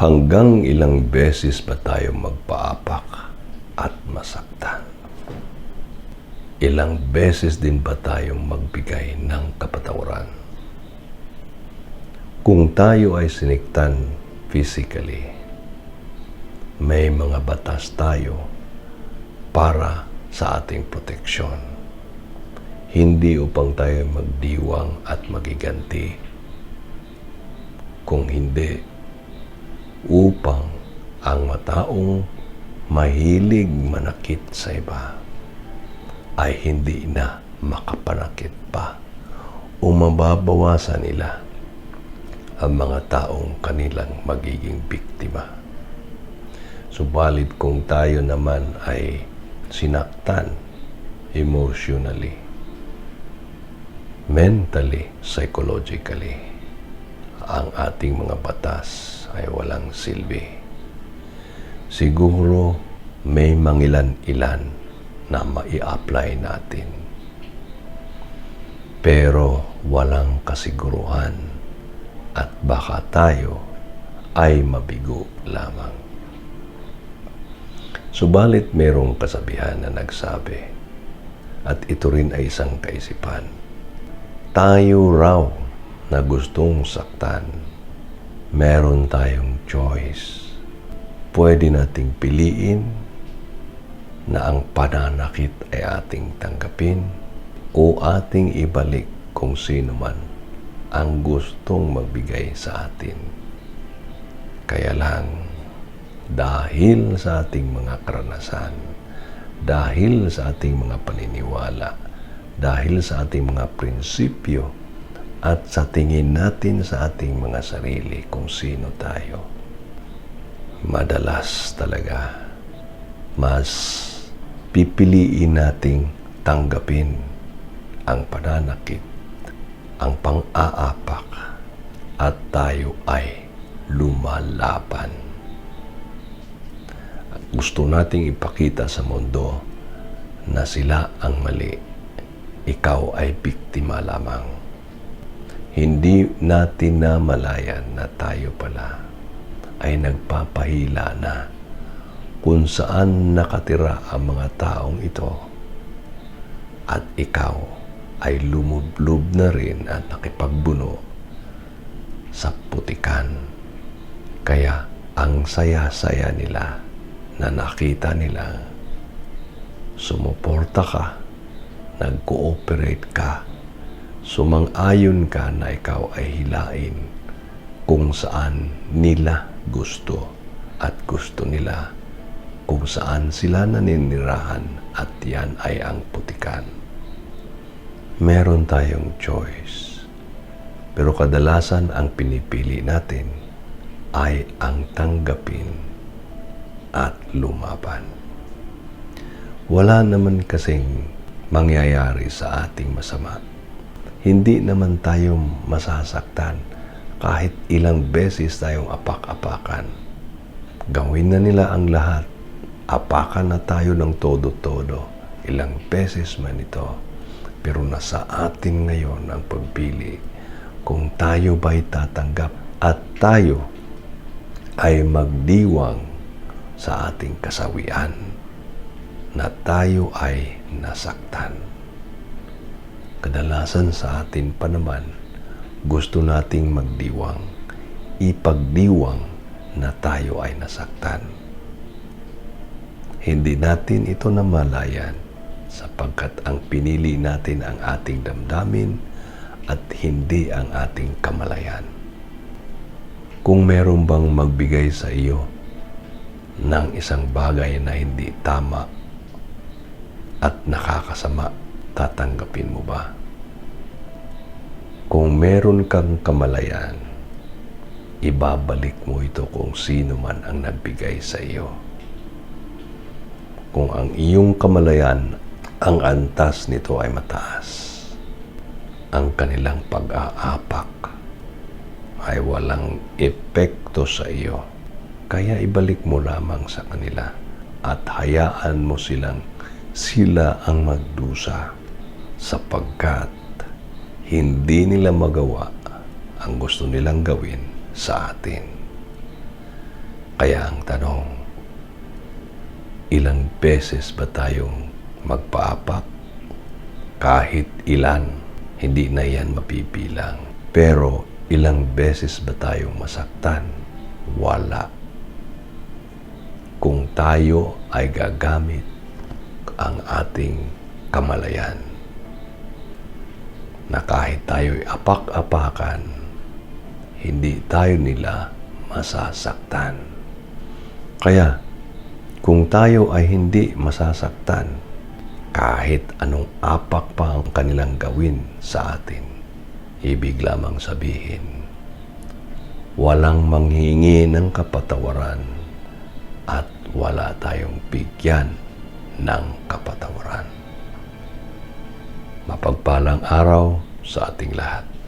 Hanggang ilang beses ba tayo magpaapak at masaktan? Ilang beses din ba tayong magbigay ng kapatawaran? Kung tayo ay siniktan physically, may mga batas tayo para sa ating proteksyon. Hindi upang tayo magdiwang at magiganti. Kung hindi, upang ang mataong mahilig manakit sa iba ay hindi na makapanakit pa o mababawasan nila ang mga taong kanilang magiging biktima. Subalit kung tayo naman ay sinaktan emotionally, mentally, psychologically, ang ating mga batas ay walang silbi. Siguro may mangilan-ilan na mai-apply natin. Pero walang kasiguruhan at baka tayo ay mabigo lamang. Subalit merong kasabihan na nagsabi, at ito rin ay isang kaisipan, tayo raw na gustong saktan, meron tayong choice. Pwede nating piliin na ang pananakit ay ating tanggapin o ating ibalik kung sino man ang gustong magbigay sa atin. Kaya lang, dahil sa ating mga karanasan, dahil sa ating mga paniniwala, dahil sa ating mga prinsipyo, at sa tingin natin sa ating mga sarili kung sino tayo, madalas talaga mas pipiliin nating tanggapin ang pananakit, ang pang-aapak, at tayo ay lumalaban. Gusto nating ipakita sa mundo na sila ang mali, ikaw ay biktima lamang. Hindi natin namalayan na tayo pala ay nagpapahila na kung saan nakatira ang mga taong ito at ikaw ay lumublob na rin at nakipagbuno sa putikan. Kaya ang saya-saya nila na nakita nila sumuporta ka, nag-cooperate ka, sumang-ayon ka na ikaw ay hilain kung saan nila gusto at gusto nila kung saan sila naninirahan at yan ay ang putikan. Meron tayong choice. Pero kadalasan ang pinipili natin ay ang tanggapin at lumaban. Wala naman kasing mangyayari sa ating masama. Hindi naman tayo masasaktan kahit ilang beses tayong apak-apakan. Gawin na nila ang lahat. Apakan na tayo ng todo-todo. Ilang beses man ito. Pero nasa atin ngayon ang pagpili kung tayo ba'y tatanggap at tayo ay magdiwang sa ating kasawian na tayo ay nasaktan. Kadalasan sa atin pa naman, gusto nating magdiwang, ipagdiwang na tayo ay nasaktan. Hindi natin ito namalayan sapagkat ang pinili natin ang ating damdamin at hindi ang ating kamalayan. Kung meron bang magbigay sa iyo ng isang bagay na hindi tama at nakakasama, tatanggapin mo ba? Kung meron kang kamalayan, ibabalik mo ito kung sino man ang nagbigay sa iyo. Kung ang iyong kamalayan, ang antas nito ay mataas, ang kanilang pag-aapak ay walang epekto sa iyo. Kaya ibalik mo lamang sa kanila at hayaan mo silang sila ang magdusa sapagkat hindi nila magawa ang gusto nilang gawin sa atin. Kaya ang tanong, ilang beses ba tayong magpaapak? Kahit ilan, hindi na yan mapipilang. Pero ilang beses ba tayong masaktan? Wala. Kung tayo ay gagamit ang ating kamalayan na kahit tayo'y apak-apakan, hindi tayo nila masasaktan. Kaya, kung tayo ay hindi masasaktan, kahit anong apak pa ang kanilang gawin sa atin, ibig lamang sabihin, walang manghingi ng kapatawaran at wala tayong bigyan ng kapatawaran. Mapagpalang araw sa ating lahat.